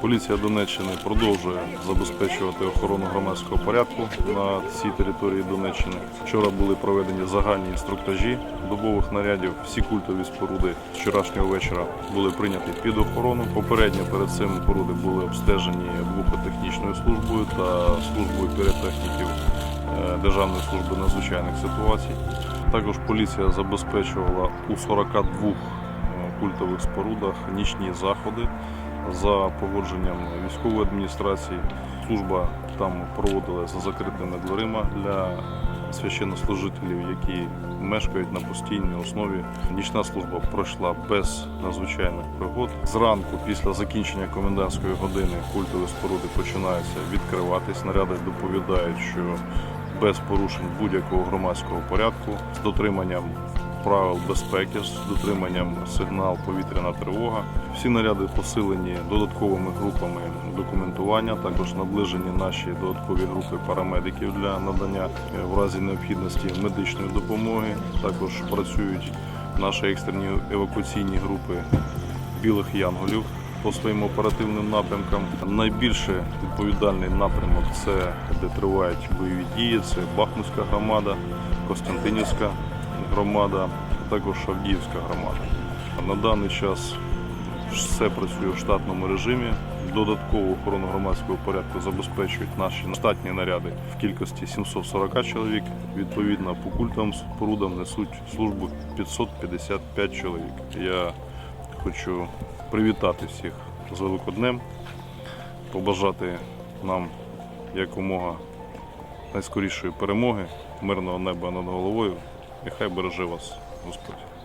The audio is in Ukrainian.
Поліція Донеччини продовжує забезпечувати охорону громадського порядку на цій території Донеччини. Вчора були проведені загальні інструктажі добових нарядів. Всі культові споруди вчорашнього вечора були прийняті під охорону. Попередньо перед цим споруди були обстежені вухотехнічною службою та службою піротехніків е, Державної служби надзвичайних ситуацій. Також поліція забезпечувала у 42 е, культових спорудах нічні заходи за погодженням військової адміністрації. Служба там проводила за закритими дверима для священнослужителів, які мешкають на постійній основі. Нічна служба пройшла без надзвичайних пригод. Зранку, після закінчення комендантської години, культові споруди починаються відкриватись. Наряди доповідають, що без порушень будь-якого громадського порядку з дотриманням правил безпеки, з дотриманням сигнал повітряна тривога. Всі наряди посилені додатковими групами документування. Також наближені наші додаткові групи парамедиків для надання е, в разі необхідності медичної допомоги. Також працюють наші екстрені евакуаційні групи білих янголів по своїм оперативним напрямкам. Найбільше відповідальний напрямок це де тривають бойові дії. Це Бахмутська громада, Костянтинівська громада, а також Авдіївська громада. На даний час все працює в штатному режимі. Додаткову охорону громадського порядку забезпечують наші штатні наряди в кількості 740 чоловік. Відповідно, по культовим спорудам несуть службу 555 чоловік. Я хочу привітати всіх з Великоднем, побажати нам якомога найскорішої перемоги, мирного неба над головою. Нехай береже вас Господь.